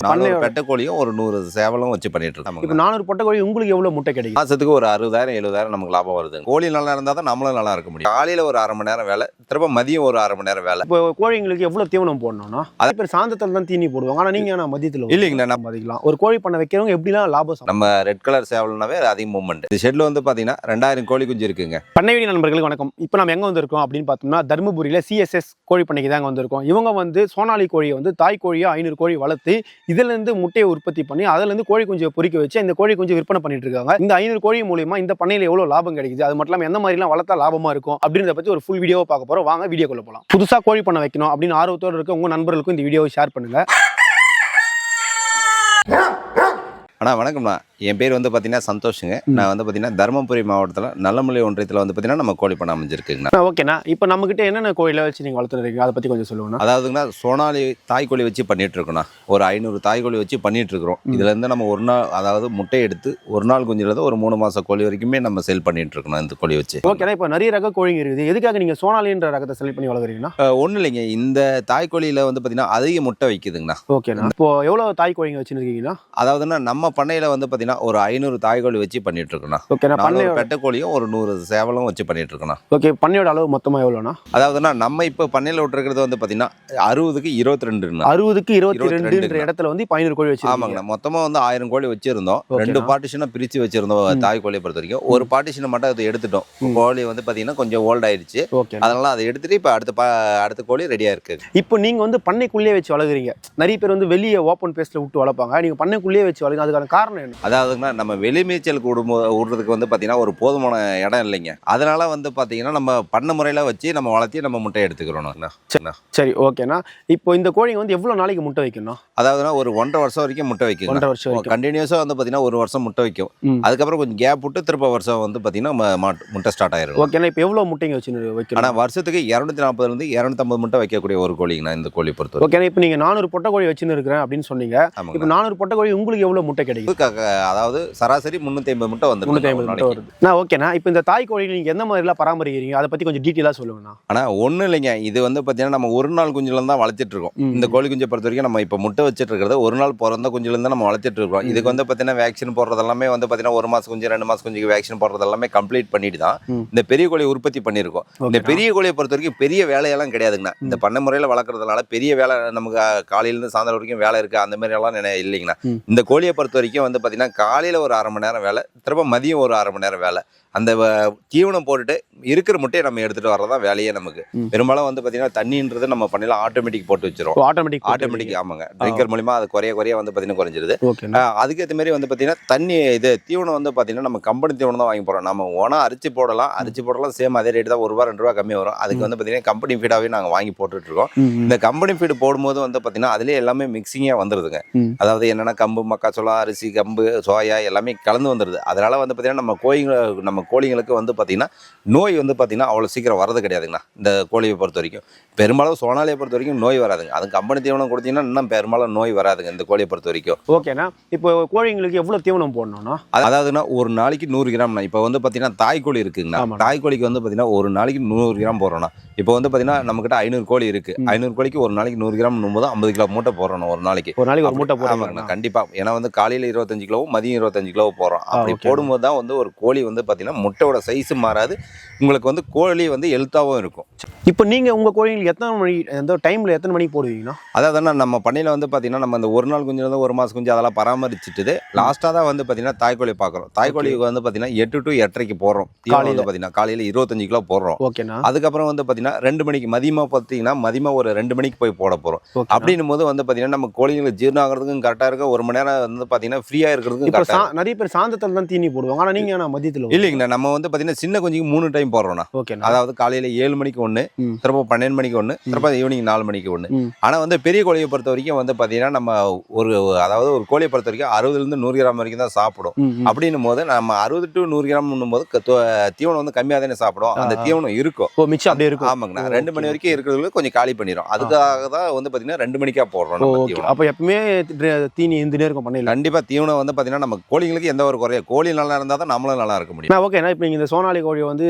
நானூறு பண்ணையோட- பெட்டை கோழியும் ஒரு நூறு சேவலும் வச்சு பண்ணிட்டு இப்போ இருக்கோம் நானூறு பொட்டை கோழி உங்களுக்கு எவ்வளவு முட்டை கிடைக்கும் மாசத்துக்கு ஒரு அறுபதாயிரம் எழுபதாயிரம் நமக்கு லாபம் வருது. கோழி நல்லா இருந்தால் தான் நம்மளும் நல்லா இருக்க முடியும். காலையில ஒரு அரை மணி நேரம் வேலை திரும்ப மதியம் ஒரு அரை மணி நேரம் வேலை. இப்போ கோழிங்களுக்கு எவ்வளவு தீவனம் போடணும்னா அதே பேர் சாந்தத்தில் தான் தீனி போடுவாங்க. ஆனா நீங்க நான் மதியத்தில் இல்லைங்கண்ணா நம்ம மதிக்கலாம் ஒரு கோழி பண்ண வைக்கிறவங்க எப்படிலாம் லாபம் நம்ம ரெட் கலர் சேவல்னாவே அது அதிக மூவ்மெண்ட் இந்த ஷெட்ல வந்து பாத்தீங்கன்னா ரெண்டாயிரம் கோழி குஞ்சு இருக்குங்க. பண்ணை வீடி நண்பர்களுக்கு வணக்கம். இப்போ நம்ம எங்க வந்திருக்கோம் அப்படின்னு பார்த்தோம்னா தருமபுரியில சிஎஸ்எஸ் கோழி பண்ணைக்கு தாங்க வந்திருக்கோம். இவங்க வந்து சோனாலி கோழியை வந்து தாய் கோழியை ஐநூறு கோழி வளர்த்து இதுலேருந்து முட்டையை உற்பத்தி பண்ணி அதுலேருந்து கோழி குஞ்சை பொறிக்க வச்சு இந்த கோழி குஞ்சு விற்பனை பண்ணிட்டு இருக்காங்க. இந்த ஐநூறு கோழி மூலியமா இந்த பண்ணையில எவ்வளவு லாபம் கிடைக்குது? அது மட்டும் இல்லாமல் எந்த மாதிரிலாம் வளர்த்தா லாபமா இருக்கும்? அப்படின்றத பத்தி ஒரு ஃபுல் வீடியோவை பார்க்க போறோம். வாங்க வீடியோக்குள்ள போலாம். புதுசா கோழி பண்ண வைக்கணும் அப்படின்னு ஆர்வத்தோட இருக்க உங்க நண்பர்களுக்கும் இந்த வீடியோவை ஷேர் பண்ணுங்க. அண்ணா வணக்கம்ண்ணா. என் பேர் வந்து பார்த்தீங்கன்னா சந்தோஷுங்க. நான் வந்து பார்த்தீங்கன்னா தருமபுரி மாவட்டத்தில் நல்லமலை ஒன்றியத்தில் வந்து பார்த்தீங்கன்னா நம்ம கோழி பண்ண அமைஞ்சிருக்குங்கண்ணா. ஓகேண்ணா. இப்போ நம்ம கிட்ட என்னென்ன கோழில வச்சு நீங்க வளர்த்துறீங்க அதை பத்தி கொஞ்சம் சொல்லுங்கண்ணா. அதாவதுங்கண்ணா சோனாலி தாய்க்கோழி வச்சு பண்ணிட்டு இருக்கோண்ணா ஒரு ஐநூறு தாய்க்கோழி வச்சு பண்ணிட்டு இருக்கிறோம் இதுல இருந்து நம்ம ஒரு நாள் அதாவது முட்டை எடுத்து ஒரு நாள் குஞ்சுலேருந்து ஒரு மூணு மாசம் கோழி வரைக்குமே நம்ம செல் பண்ணிட்டு இருக்கோம் இந்த கோழி வச்சு. ஓகேண்ணா இப்போ நிறைய ரக கோழிங்க இருக்குது. எதுக்காக நீங்க சோனாலின்ற ரகத்தை செலக்ட் பண்ணி வளர்க்குறீங்கன்னா? ஒன்றும் இல்லைங்க. இந்த தாய்க்கோழியில் வந்து பார்த்தீங்கன்னா அதிக முட்டை வைக்குதுங்கண்ணா. ஓகேண்ணா. இப்போ எவ்வளவு தாய் கோழிங்க வச்சுருக்கீங்கன்னா அதாவதுன்னா நம்ம பண்ணையில் வந்து பார்த்தீங்கன்னா ஒரு ஐநூறு தாய்க்கோழி வச்சு பண்ணிட்டு இருக்கோண்ணா ஓகேண்ணா நானூறு பண்ணையோட பெட்டை கோழியும் ஒரு நூறு சேவலும் வச்சு பண்ணிட்டு இருக்கோண்ணா ஓகே பண்ணையோட அளவு மொத்தமா எவ்வளோண்ணா? அதாவதுன்னா நம்ம இப்போ பண்ணையில் விட்டுருக்கிறது வந்து பார்த்தீங்கன்னா அறுபதுக்கு இருபத்தி ரெண்டுண்ணா அறுபதுக்கு இருபத்தி 22 ரெண்டுன்ற இடத்துல வந்து இப்போ ஐநூறு கோழி வச்சு ஆமாங்கண்ணா மொத்தமாக வந்து ஆயிரம் கோழி வச்சிருந்தோம். ரெண்டு பார்ட்டிஷனாக பிரித்து வச்சிருந்தோம். தாய் கோழியை பொறுத்த வரைக்கும் ஒரு பார்ட்டிஷனை மட்டும் அதை எடுத்துட்டோம். கோழி வந்து பார்த்தீங்கன்னா கொஞ்சம் ஓல்ட் ஆயிடுச்சு. ஓகே அதனால அதை எடுத்துட்டு இப்போ அடுத்த அடுத்த கோழி ரெடியாக இருக்கு. இப்போ நீங்க வந்து பண்ணைக்குள்ளேயே வச்சு வளர்க்குறீங்க. நிறைய பேர் வந்து வெளியே ஓப்பன் பேஸ்ல விட்டு வளர்ப்பாங்க. நீங்க பண்ணைக்குள்ளேயே வச்சு வளர்க்குங்க அதுக்கான காரணம் என்ன? அதாவதுங்கன்னா நம்ம வெளி மேய்ச்சல் விடும் விடுறதுக்கு வந்து பார்த்தீங்கன்னா ஒரு போதுமான இடம் இல்லைங்க. அதனால வந்து பார்த்தீங்கன்னா நம்ம பண்ண முறையில் வச்சு நம்ம வளர்த்தி நம்ம முட்டை எடுத்துக்கிறோம்ண்ணா. சரி ஓகேண்ணா. இப்போ இந்த கோழிங்க வந்து எவ்வளவு நாளைக்கு முட்டை வைக்கணும் அதாவதுன்னா ஒரு ஒன்றரை வருஷம் வரைக்கும் முட்டை வைக்குங்க. ஒன்றரை வருஷம் கண்டினியூஸாக வந்து பார்த்தீங்கன்னா ஒரு வருஷம் முட்டை வைக்கும். அதுக்கப்புறம் கொஞ்சம் கேப் விட்டு திரும்ப வருஷம் வந்து பார்த்தீங்கன்னா மாட்டு- ஸ்டார்ட் ஆயிரும். ஓகேண்ணா இப்போ எவ்வளவு முட்டைங்க வச்சு வைக்கணும் ஆனால் வருஷத்துக்கு இரநூத்தி நாற்பதுலேருந்து இரநூத்தம்பது முட்டை வைக்கக்கூடிய ஒரு கோழிங்கண்ணா இந்த கோழி பொறுத்தவரை ஓகேண்ணா இப்போ நீங்க நானூறு பொட்டை கோழி வச்சுன்னு இருக்கிறேன் அப்படின்னு சொன்னீங்க. இப்போ நானூறு பொட்டை கோழி உங்களுக்கு எவ்வளவு முட்டை கிடைக்கும் அதாவது சராசரி முந்நூற்றி ஐம்பது முட்டை வந்துடும் ஐம்பது முட்டை வருது. நான் ஓகேண்ணா இப்போ இந்த தாய் கோழி நீங்க எந்த மாதிரிலாம் பராமரிக்கிறீங்க? அதை பத்தி கொஞ்சம் டீட்டெயிலாக சொல்லுங்கண்ணா. ஆனால் ஒன்றும் இல்லைங்க. இது வந்து பார்த்தீங்கன்னா நம்ம ஒரு நாள் குஞ்சுலேருந்து தான் வளர்த்திட்டு இருக்கோம். இந்த கோழி குஞ்சை பொறுத்த வரைக்கும் நம்ம இப்போ முட்டை வச்சுட்டு இருக்கிறது ஒரு நாள் பிறந்த குஞ்சுலேருந்து நம்ம வளர்த்திட்டு இருக்கோம் இதுக்கு வந்து பார்த்தீங்கன்னா வேக்சின் போடுறது எல்லாமே வந்து பார்த்தீங்கன்னா ஒரு மாதம் குஞ்சு ரெண்டு மாதம் குஞ்சுக்கு வேக்சின் போடுறது எல்லாமே கம்ப்ளீட் பண்ணிட்டு தான். இந்த பெரிய கோழி உற்பத்தி பண்ணியிருக்கோம். இந்த. பெரிய கோழியை பொறுத்த வரைக்கும் பெரிய வேலையெல்லாம் கிடையாதுங்கண்ணா. இந்த பண்ணை முறையில் வளர்க்குறதுனால பெரிய வேலை நமக்கு காலையிலேருந்து சாயந்தரம் வரைக்கும் வேலை இருக்குது அந்த மாதிரி எல்லாம் இல்லைங்கண்ணா. இந்த கோழியை பொறுத்த வரைக்கும் வந்து பார்த்தீங்கன்னா காலையில் ஒரு அரை மணி நேரம் வேலை திரும்ப மதியம் ஒரு அரை மணி நேரம் வேலை. அந்த தீவனம் போட்டுட்டு இருக்கிற முட்டையை நம்ம எடுத்துகிட்டு வரதான் வேலையே நமக்கு. பெரும்பாலும் வந்து பார்த்தீங்கன்னா தண்ணின்றது நம்ம பண்ணலாம் ஆட்டோமேட்டிக் போட்டு வச்சிரும் ஆட்டோமேட்டிக் ஆட்டோமேட்டிக் ஆமாங்க. ட்ரிங்கர் மூலியமா அது குறைய குறைய வந்து பார்த்தீங்கன்னா குறைஞ்சிருது. அதுக்கேற்ற மாதிரி வந்து பார்த்தீங்கன்னா தண்ணி இது தீவனம் வந்து பார்த்தீங்கன்னா நம்ம கம்பெனி தீவனம் தான் வாங்கி போகிறோம் நம்ம ஓனா அரிச்சு போடலாம். அரிச்சு போடலாம் சேம் அதே ரேட் தான் ஒரு ரூபா ரெண்டு ரூபா கம்மியாக வரும். அதுக்கு வந்து பார்த்தீங்கன்னா கம்பெனி ஃபீடாகவே நாங்கள் வாங்கி போட்டுட்டு இருக்கோம் ம், ம். இந்த கம்பெனி ஃபீடு போடும்போது வந்து பார்த்தீங்கன்னா அதுலேயே எல்லாமே மிக்சிங்காக வந்துருதுங்க. ம். அதாவது என்னென்னா கம்பு மக்காச்சோளம் அரிசி கம்பு சோயா எல்லாமே கலந்து வந்துடுது அதனால வந்து பார்த்தீங்கன்னா நம்ம கோழிங்க நம்ம கோழிங்களுக்கு வந்து பார்த்தீங்கன்னா நோய் வந்து பார்த்தீங்கன்னா அவ்வளோ சீக்கிரம் வரது கிடையாதுங்கண்ணா இந்த கோழியை பொறுத்த வரைக்கும். பெரும்பாலும் சோனாலியை பொறுத்த வரைக்கும் நோய் வராதுங்க. அது கம்பெனி தீவனம் கொடுத்தீங்கன்னா இன்னும் பெரும்பாலும் நோய் வராதுங்க இந்த கோழியை பொறுத்த வரைக்கும். ஓகேண்ணா. இப்போ கோழிங்களுக்கு எவ்வளவு தீவனம் போடணும்னா அது- அதாவதுன்னா ஒரு நாளைக்கு நூறு கிராம்ண்ணா. இப்போ வந்து பார்த்தீங்கன்னா தாய்க்கோழி இருக்குங்கண்ணா. தாய்க்கோழிக்கு வந்து பார்த்தீங்கன்னா ஒரு நாளைக்கு நூறு கிராம் போடுறோம்ண்ணா. இப்போ வந்து பார்த்தீங்கன்னா நம்மக்கிட்ட ஐநூறு கோழி இருக்கு. ம். ஐநூறு கோழிக்கு ஒரு நாளைக்கு நூறு கிராம் போது ஐம்பது கிலோ மூட்டை போடுறோம் ஒரு நாளைக்கு. ஒரு நாளைக்கு ஒரு மூட்டை போடுறாங்க கண்டிப்பா. ஏன்னா வந்து காலையில இருபத்தஞ்சு கிலோவும் மதியம் இருபத்தஞ்சு கிலோ போடுறோம் அப்படி. போடும்போது தான் வந்து ஒரு கோழி வந்து பார்த்தீங்கன்னா முட்டையோட சைஸும் மாறாது. உங்களுக்கு வந்து கோழி வந்து எழுத்தாவும் இருக்கும். இப்போ நீங்க உங்க கோழிங்களுக்கு எத்தனை மணி எந்த டைம்ல எத்தனை மணிக்கு போடுவீங்கன்னா அதாவது நம்ம பண்ணையில வந்து பார்த்தீங்கன்னா நம்ம இந்த ஒரு நாள் குஞ்சு இருந்து ஒரு மாசம் குஞ்சு அதெல்லாம் பராமரிச்சுட்டு லாஸ்ட்டாக தான் வந்து பார்த்தீங்கன்னா தாய்க்கோழி பார்க்குறோம் தாய்க்கோழிக்கு வந்து பார்த்தீங்கன்னா எட்டு டு எட்டரைக்கு போடுறோம். காலையில. வந்து பார்த்தீங்கன்னா காலையில இருபத்தஞ்சு கிலோ போடுறோம். ஓகேண்ணா அதுக்கப்புறம் வந்து பார்த்தீங்கன்னா ரெண்டு மணிக்கு மதியமாக பார்த்தீங்கன்னா மதியமாக ஒரு ரெண்டு மணிக்கு போய் போட போகிறோம் ஓகே அப்படின்னும் போது வந்து பார்த்தீங்கன்னா நம்ம கோழிங்களுக்கு ஜீரணம் ஆகிறதுக்கும் கரெக்டாக இருக்கும் ஒரு மணி நேரம் வந்து பார்த்தீங்கன்னா ஃப்ரீயாக இருக்கிறதுக்கும் இப்போ கரெக்டாக சா- நிறைய பேர் சாந்தத்தில் தான் தீனி போடுவாங்க. ஆனா நீங்க நான் மதியத்தில்? இல்லைங்கண்ணா நம்ம வந்து பார்த்தீங்கன்னா சின்ன குஞ்சுக்கு மூணு டைம் போடுறோம்ண்ணா. ஓகேண்ணா அதாவது காலையில ஏழு மணிக்கு ஒன்று. திரும்ப பன்னெண்டு மணிக்கு ஒன்று திரும்ப ஈவினிங் நாலு மணிக்கு ஒன்று. ஆனால் வந்து பெரிய கோழியை பொறுத்த வரைக்கும் வந்து பார்த்தீங்கன்னா நம்ம ஒரு அதாவது ஒரு கோழியை பொறுத்த வரைக்கும் அறுபதுலேருந்து நூறு கிராம் வரைக்கும் தான் சாப்பிடும். அப்படின்னும் போது நம்ம அறுபது டு நூறு கிராம் போது தீவனம் வந்து கம்மியாக தானே சாப்பிடும். அந்த. தீவனம் இருக்கும். மிச்சம் அப்படியே இருக்கும். ஆமாங்கண்ணா ரெண்டு மணி ஓகே, வரைக்கும் இருக்கிறதுல கொஞ்சம் காலி பண்ணிடும் அதுக்காக தான் வந்து பார்த்தீங்கன்னா ரெண்டு மணிக்கா போடுறோம் ஓகே. அப்போ எப்பவுமே தீனி இருந்துனே இருக்கும் பண்ணையில. கண்டிப்பாக தீவனம் வந்து பார்த்தீங்கன்னா நம்ம கோழிங்களுக்கு எந்த ஒரு குறைய கோழி நல்லா இருந்தால் தான் நம்மளும் நல்லா இருக்க முடியும். ஓகேண்ணா இப்போ நீங்கள் இந்த சோனாலி கோழியை வந்து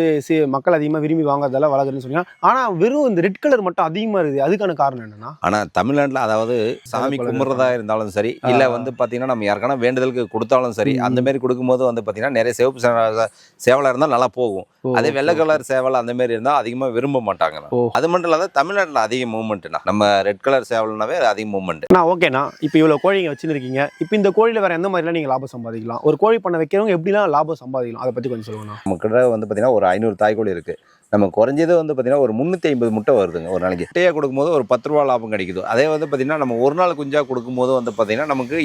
மக்கள் அதிகமாக விரும்பி வாங்குறதால வளர்க்குறேன்னு சொன்னீங்க ஆனால் வெறும் இந்த ரெட் கலர் மட்டும் அதிகமாக இருக்குது. அதுக்கான காரணம் என்னன்னா? ஆனா தமிழ்நாட்டுல அதாவது சாமி கும்பிட்றதா இருந்தாலும் சரி இல்ல. வந்து பாத்தீங்கன்னா நம்ம யாருக்கான வேண்டுதலுக்கு கொடுத்தாலும் சரி. அந்த மாதிரி கொடுக்கும்போது வந்து பாத்தீங்கன்னா நிறைய சிவப்பு சே- சேவலா இருந்தா நல்லா போகும். அதே வெள்ளை கலர் சேவல் அந்த மாதிரி இருந்தா அதிகமா விரும்ப மாட்டாங்க. அது மட்டும் இல்லாத தமிழ்நாட்டுல அதிக மூவ்மெண்ட்னா நம்ம ரெட் கலர் சேவல்னாவே அது அதிக மூவ்மெண்ட் அண்ணா ஓகேண்ணா இப்போ இவ்வளோ கோழிங்க வச்சிருக்கீங்க இப்போ இந்த கோழியில் வேற எந்த மாதிரிலாம் நீங்கள் லாபம் சம்பாதிக்கலாம்? ஒரு கோழி பண்ண வைக்கிறவங்க எப்படிலாம் லாபம் சம்பாதிக்கலாம்? அதை பற்றி கொஞ்சம் சொல்லுங்கண்ணா. நம்ம கிட்ட வந்து பாத்தீங்கன்னா ஒரு ஐநூறு தாய்க்கோழி இருக்கு. நம்ம குறைஞ்சது வந்து பாத்தீங்கன்னா ஒரு முந்நூற்றி ஐம்பது முட்டை வருதுங்க ஒரு நாளைக்கு. முட்டையாக கொடுக்கும்போது ஒரு பத்து ரூபா லாபம் கிடைக்குது. அதே வந்து பாத்தீங்கன்னா நம்ம ஒரு நாள் குஞ்சா கொடுக்கும்போது வந்து பாத்தீங்கன்னா நமக்கு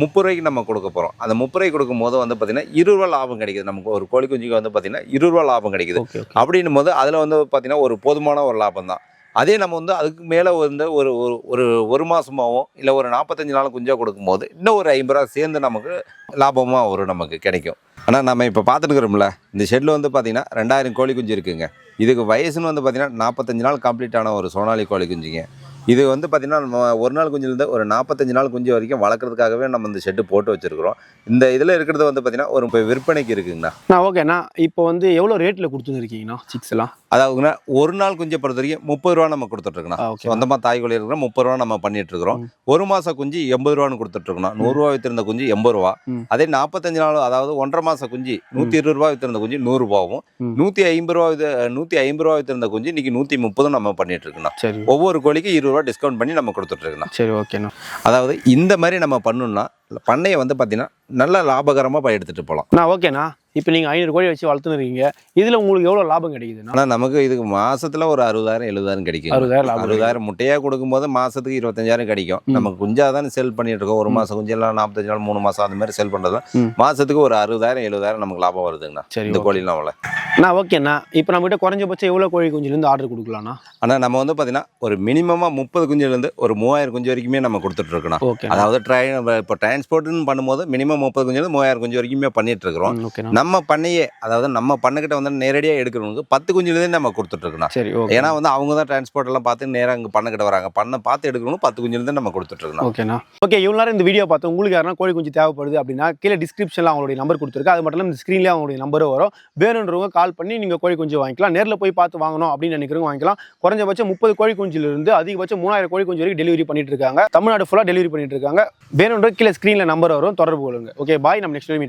முப்பது ரூபாய்க்கு நம்ம கொடுக்க போகிறோம் அந்த முப்பது ரூபாய்க்கு கொடுக்கும்போது வந்து பாத்தீங்கன்னா இருபது ரூபா லாபம் கிடைக்குது. நமக்கு ஒரு கோழி குஞ்சுக்கு வந்து பாத்தீங்கன்னா இருபது ரூபா லாபம் கிடைக்குது. அப்படின்னும் போது அதில் வந்து பார்த்தீங்கன்னா ஒரு போதுமான ஒரு லாபம் தான் அதே நம்ம வந்து அதுக்கு மேலே வந்து ஒரு ஒரு ஒரு ஒரு மாதமாகவும் இல்லை ஒரு நாற்பத்தஞ்சு நாள் குஞ்சாக கொடுக்கும்போது இன்னும் ஒரு ஐம்பது ரூபா சேர்ந்து நமக்கு லாபமாக வரும் நமக்கு கிடைக்கும். ஆனால் நம்ம இப்போ பார்த்துட்டுக்கிறோம்ல இந்த ஷெட்டில் வந்து பார்த்திங்கன்னா ரெண்டாயிரம் கோழி குஞ்சு இருக்குங்க. இதுக்கு வயசுன்னு வந்து பார்த்தீங்கன்னா நாற்பத்தஞ்சு நாள் கம்ப்ளீட்டான ஒரு சோனாலி கோழி குஞ்சுங்க. இது வந்து பார்த்தீங்கன்னா ஒரு நாள் குஞ்சுலேருந்து ஒரு நாற்பத்தஞ்சு நாள் குஞ்சு வரைக்கும் வளர்க்குறதுக்காகவே நம்ம இந்த ஷெட்டு போட்டு வச்சுருக்கிறோம். இந்த இதில் இருக்கிறது வந்து பார்த்தீங்கன்னா ஒரு இப்போ விற்பனைக்கு இருக்குங்கண்ணா. நான் ஓகேண்ணா. இப்போ வந்து எவ்வளோ ரேட்டில் கொடுத்துருக்கீங்கண்ணா சிக்ஸ் எல்லாம் அதாவதுங்கன்னா ஒரு நாள் குஞ்சை பொறுத்த வரைக்கும் முப்பது ரூபா நம்ம கொடுத்துட்ருக்கோம் சொந்தமாக தாய் கோழி இருக்கிறோம் முப்பது ரூபா நம்ம பண்ணிட்டு இருக்கிறோம் ஒரு மாச குஞ்சு எண்பது ரூபான்னு கொடுத்துட்டு இருக்கோம் நூறுரூவா வித்திருந்த குஞ்சு எண்பது ரூபா. அதே நாற்பத்தஞ்சு நாள் அதாவது ஒன்றரை மாச குஞ்சு நூற்றி இருபது ரூபா வித்திருந்த குஞ்சு நூறு ரூபாவும். ம். நூற்றி ஐம்பது ரூபா நூற்றி ஐம்பது ரூபா வித்திருந்த குஞ்சு இன்னைக்கு நூற்றி முப்பதும் நம்ம பண்ணிட்டு இருக்கோம் ஒவ்வொரு கோழிக்கு இருபது ரூபா டிஸ்கவுண்ட் பண்ணி நம்ம கொடுத்துட்டு இருக்கோம் சரி ஓகேண்ணா அதாவது இந்த மாதிரி நம்ம பண்ணோம்னா பண்ணையை வந்து பார்த்தீங்கன்னா நல்ல லாபகரமாக எடுத்துட்டு போகலாம் நான் ஓகேண்ணா இப்போ நீங்கள் ஐநூறு கோழி வச்சு வளர்த்துருக்கீங்க இதில் உங்களுக்கு எவ்வளோ லாபம் கிடைக்குதுண்ணா ஆனால் நமக்கு இதுக்கு மாசத்துல ஒரு அறுபதாயிரம் எழுபதாயிரம் கிடைக்கும். அறுபதாயிரம் லாபம் கிடைக்குது. அறுபதாயிரம் முட்டையா கொடுக்கும்போது மாசத்துக்கு இருபத்தஞ்சாயிரம் கிடைக்கும். ம். நமக்கு குஞ்சா தானே செல் பண்ணிட்டு இருக்கோம் ஒரு ம். மாசம் குஞ்சு எல்லாம் நாற்பத்தஞ்சு நாள் மூணு மாசம் அந்த மாதிரி செல் பண்றது ம். மாசத்துக்கு ஒரு அறுபதாயிரம் எழுபதாயிரம் நமக்கு லாபம் வருதுங்கண்ணா. சரி இந்த ஓகே. கோழிலாம் அவ்வளோ அண்ணா ஓகேண்ணா. இப்போ நம்மகிட்ட குறைஞ்சபட்சம் எவ்வளோ கோழி குஞ்சுலேருந்து ஆர்டர் கொடுக்கலாண்ணா ஆனா நம்ம வந்து பாத்தீங்கன்னா ஒரு மினிமமா முப்பது குஞ்சுல இருந்து ஒரு மூவாயிரம் குஞ்சு வரைக்குமே நம்ம கொடுத்துட்டு இருக்கோம் ஓகேண்ணா. அதாவது ட்ரெயின் இப்போ டிரான்ஸ்போர்ட்னு பண்ணும்போது மினிமம் முப்பது குஞ்சுல இருந்து மூவாயிரம் குஞ்சு வரைக்குமே பண்ணிட்டு இருக்கிறோம் நம்ம பண்ணையே அதாவது நம்ம பண்ணக்கிட்ட வந்து நேரடியா எடுக்கிறவங்களுக்கு பத்து குஞ்சுலேருந்து நம்ம கொடுத்துட்டு இருக்கோம் சரி ஓகே. ஏன்னா வந்து அவங்க தான் டிரான்ஸ்போர்ட் எல்லாம் பார்த்து நேரா அங்கே பண்ணக்கிட்ட வராங்க. பண்ண பார்த்து எடுக்கணும் பத்து குஞ்சுலேருந்து நம்ம கொடுத்துட்டு இருக்கோம் ஓகேண்ணா. ஓகே இவ்வளோ நேரம் இந்த வீடியோ பார்த்து உங்களுக்கு யாருன்னா கோழி குஞ்சு தேவைப்படுது அப்படின்னா கீழே டிஸ்கிரிப்ஷனில் அவங்களுடைய நம்பர் கொடுத்துருக்கு. அது மட்டும் இல்லாமல் ஸ்க்ரீன்லேயே அவங்களுடைய நம்பரும் வரும். வேணுன்றவங்க கால் பண்ணி நீங்கள் கோழி குஞ்சு வாங்கிக்கலாம். நேரில் போய் பார்த்து வாங்கணும் அப்படின்னு நினைக்கிறவங்க வாங்கிக்கலாம். குறைஞ்சபட்சம் முப்பது கோழி குஞ்சிலிருந்து அதிகபட்சம் மூணாயிரம் கோழி குஞ்சு வரைக்கும் டெலிவரி பண்ணிட்டு இருக்காங்க தமிழ்நாடு ஃபுல்லாக டெலிவரி பண்ணிட்டு இருக்காங்க வேணுன்ற கீழே ஸ்க்ரீனில் நம்பர் வரும். தொடர்பு கொள்ளுங்க. ஓகே பாய் நம்ம நெக்ஸ்ட் மீட்